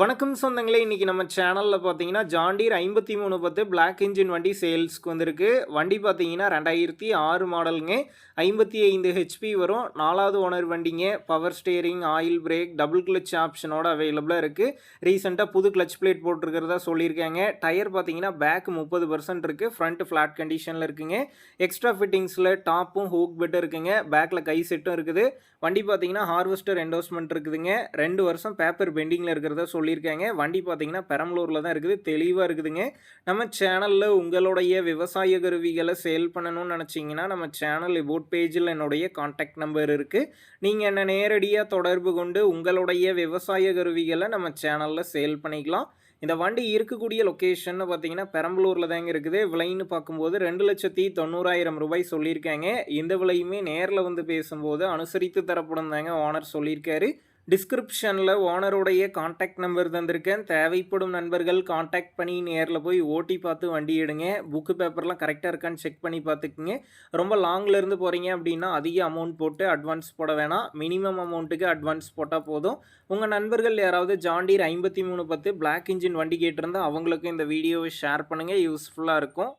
வணக்கம் சொந்தங்களே இன்றைக்கி நம்ம சேனலில் பார்த்தீங்கன்னா ஜாண்டீர் ஐம்பத்தி மூணு பத்து பிளாக் இன்ஜின் வண்டி சேல்ஸ்க்கு வந்திருக்கு. வண்டி பார்த்தீங்கன்னா ரெண்டாயிரத்தி ஆறு மாடலுங்க ஐம்பத்தி ஐந்து ஹெச்பி வரும். நாலாவது ஓனர் வண்டிங்க. Power steering oil brake double clutch ஆப்ஷனோட அவைலபிளாக இருக்குது ரீசெண்டாக புது கிளச் பிளேட் போட்டிருக்கிறதா சொல்லியிருக்காங்க. டயர் பார்த்தீங்கன்னா பேக் முப்பது பர்சன்ட் இருக்குது ஃப்ரண்ட் ஃப்ளாட் கண்டிஷனில் இருக்குங்க. எக்ஸ்ட்ரா ஃபிட்டிங்ஸில் டாப்பும் ஹூக் பெட்டும் இருக்குங்க. பேக்கில் கை செட்டும் இருக்குது. வண்டி பார்த்தீங்கன்னா ஹார்வெஸ்டர் என்டோஸ்மெண்ட் இருக்குதுங்க. ரெண்டு வருஷம் பேப்பர் பெண்டிங்கில் இருக்கிறதா சொல்லியிருக்காங்க. வண்டி பார்த்தீங்கன்னா பெரம்பலூரில் தான் இருக்குது. தெளிவாக இருக்குதுங்க. நம்ம சேனலில் உங்களுடைய விவசாய கருவிகளை சேல் பண்ணணும்னு நினச்சிங்கன்னா நம்ம சேனல் போட் பேஜில் என்னுடைய காண்டாக்ட் நம்பர் இருக்குது நீங்கள் என்னை நேரடியாக தொடர்பு கொண்டு உங்களுடைய விவசாய கருவிகளை நம்ம சேனலில் சேல் பண்ணிக்கலாம். இந்த வண்டி இருக்கக்கூடிய லொக்கேஷன் பார்த்தீங்கன்னா பெரம்பலூரில் தாங்க இருக்குது. விலைன்னு பார்க்கும்போது ரெண்டு லட்சத்தி தொண்ணூறாயிரம் ரூபாய் சொல்லியிருக்காங்க. இந்த விலையுமே நேரில் வந்து பேசும்போது அனுசரித்து தரப்படும் தாங்க ஓனர் சொல்லியிருக்காரு. டிஸ்கிரிப்ஷனில் ஓனருடைய காண்டாக்ட் நம்பர் தந்திருக்கேன். தேவைப்படும் நண்பர்கள் காண்டாக்ட் பண்ணி நேரில் போய் ஓட்டி பார்த்து வண்டி எடுங்க. புக்கு பேப்பர்லாம் கரெக்டாக இருக்கான்னு செக் பண்ணி பார்த்துக்குங்க. ரொம்ப லாங்கில் இருந்து போகிறீங்க அப்படின்னா அதிக அமௌண்ட் போட்டு அட்வான்ஸ் போட வேணாம். மினிமம் அமௌண்ட்டுக்கு அட்வான்ஸ் போட்டால் போதும். உங்கள் நண்பர்கள் யாராவது ஜாண்டீர் ஐம்பத்தி மூணு பத்து பிளாக் இன்ஜின் வண்டி கேட்டிருந்தால் அவங்களுக்கும் இந்த வீடியோவை ஷேர் பண்ணுங்கள் யூஸ்ஃபுல்லாக இருக்கும்.